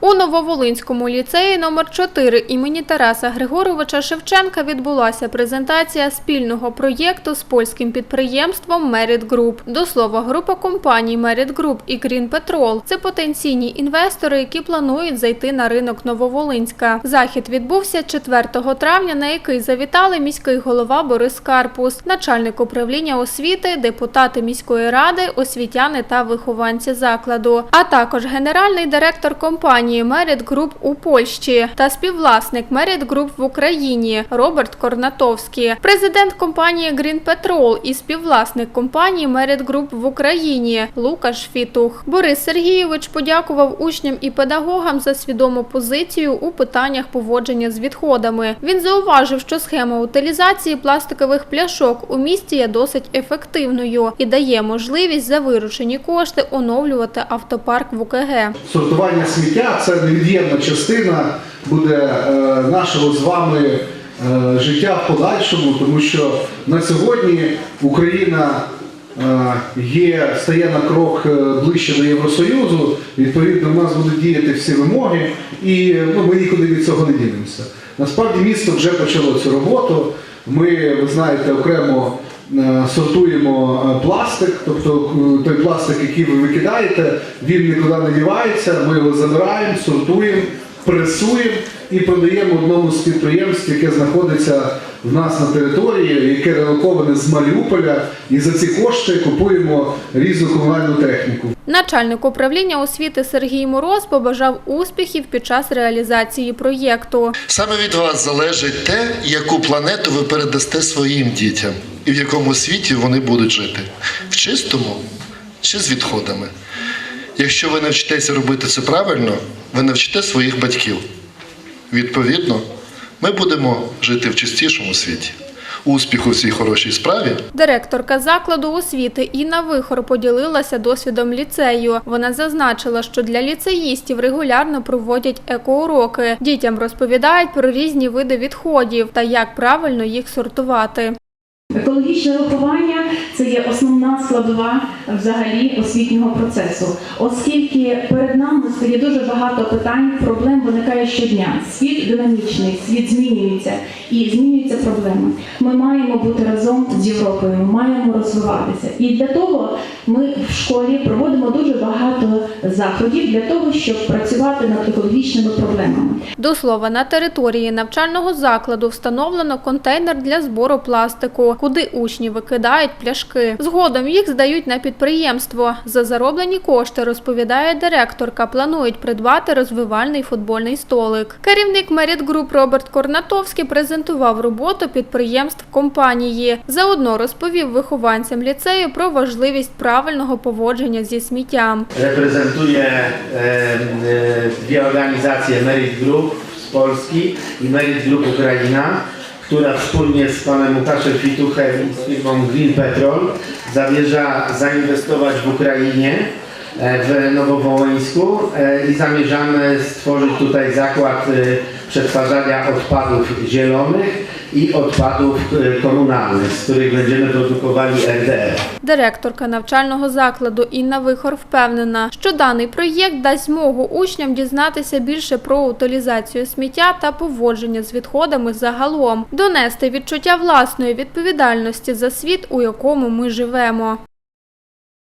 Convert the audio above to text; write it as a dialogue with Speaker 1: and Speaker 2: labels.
Speaker 1: У Нововолинському ліцеї номер 4 імені Тараса Григоровича Шевченка відбулася презентація спільного проєкту з польським підприємством Merit Group. До слова, група компаній Merit Group і Green Petrol – це потенційні інвестори, які планують зайти на ринок Нововолинська. Захід відбувся 4 травня, на який завітали міський голова Борис Карпус, начальник управління освіти, депутати міської ради, освітяни та вихованці закладу, а також генеральний директор компанії Merit Group у Польщі та співвласник Merit Group в Україні Роберт Корнатовський, президент компанії Green Petrol і співвласник компанії Merit Group в Україні Лукаш Фітух. Борис Сергійович подякував учням і педагогам за свідому позицію у питаннях поводження з відходами. Він зауважив, що схема утилізації пластикових пляшок у місті є досить ефективною і дає можливість за виручені кошти оновлювати автопарк в УКГ.
Speaker 2: Сортування сміття це невід'ємна частина буде е, нашого з вами е, життя в подальшому, тому що на сьогодні Україна е, є, стає на крок ближче до Євросоюзу. Відповідно, в нас будуть діяти всі вимоги, і ну, ми нікуди від цього не дінемося. Насправді місто вже почало цю роботу. Ми, ви знаєте, окремо сортуємо е, пластик, тобто е, той пластик, який ви викидаєте, він нікуди не дівається. Ми його забираємо, сортуємо, пресуємо і продаємо одному з підприємств, яке знаходиться в нас на території, яке релоковане з Маріуполя, і за ці кошти купуємо різну комунальну техніку.
Speaker 1: Начальник управління освіти Сергій Мороз побажав успіхів під час реалізації проєкту.
Speaker 3: Саме від вас залежить те, яку планету ви передасте своїм дітям і в якому світі вони будуть жити в чистому чи з відходами. Якщо ви навчитеся робити це правильно, ви навчите своїх батьків. Відповідно, ми будемо жити в чистішому світі. Успіху в цій хорошій справі!
Speaker 1: Директорка закладу освіти Інна Вихор поділилася досвідом ліцею. Вона зазначила, що для ліцеїстів регулярно проводять екоуроки. Дітям розповідають про різні види відходів та як правильно їх сортувати.
Speaker 4: Екологічне виховання це є основна складова взагалі освітнього процесу, оскільки перед нами стоїть дуже багато питань, проблем виникає щодня. Світ динамічний, світ змінюється і змінюються проблеми. Ми маємо бути разом з Європою, маємо розвиватися. І для того ми в школі проводимо дуже багато заходів для того, щоб працювати над екологічними проблемами.
Speaker 1: До слова, на території навчального закладу встановлено контейнер для збору пластику, куди учні викидають пляшки. Згодом їх здають на підприємство. За зароблені кошти, розповідає директорка, планують придбати розвивальний футбольний столик. Керівник Group Роберт Корнатовський презентував роботу підприємств компанії. Заодно розповів вихованцям ліцею про важливість правильного поводження зі сміттям.
Speaker 5: E, dwie organizacje Merit Group z Polski i Group Ukraina, która wspólnie z panem Łukaszem Fituchem i z firmą Green Petrol zamierza zainwestować w Ukrainie, w Nowowołyńsku e, i zamierzamy stworzyć tutaj zakład e, przetwarzania odpadów zielonych i odpadów e, komunalnych, z których będziemy produkowali RDF.
Speaker 1: Директорка навчального закладу Інна Вихор впевнена, що даний проєкт дасть змогу учням дізнатися більше про утилізацію сміття та поводження з відходами загалом, донести відчуття власної відповідальності за світ, у якому ми живемо.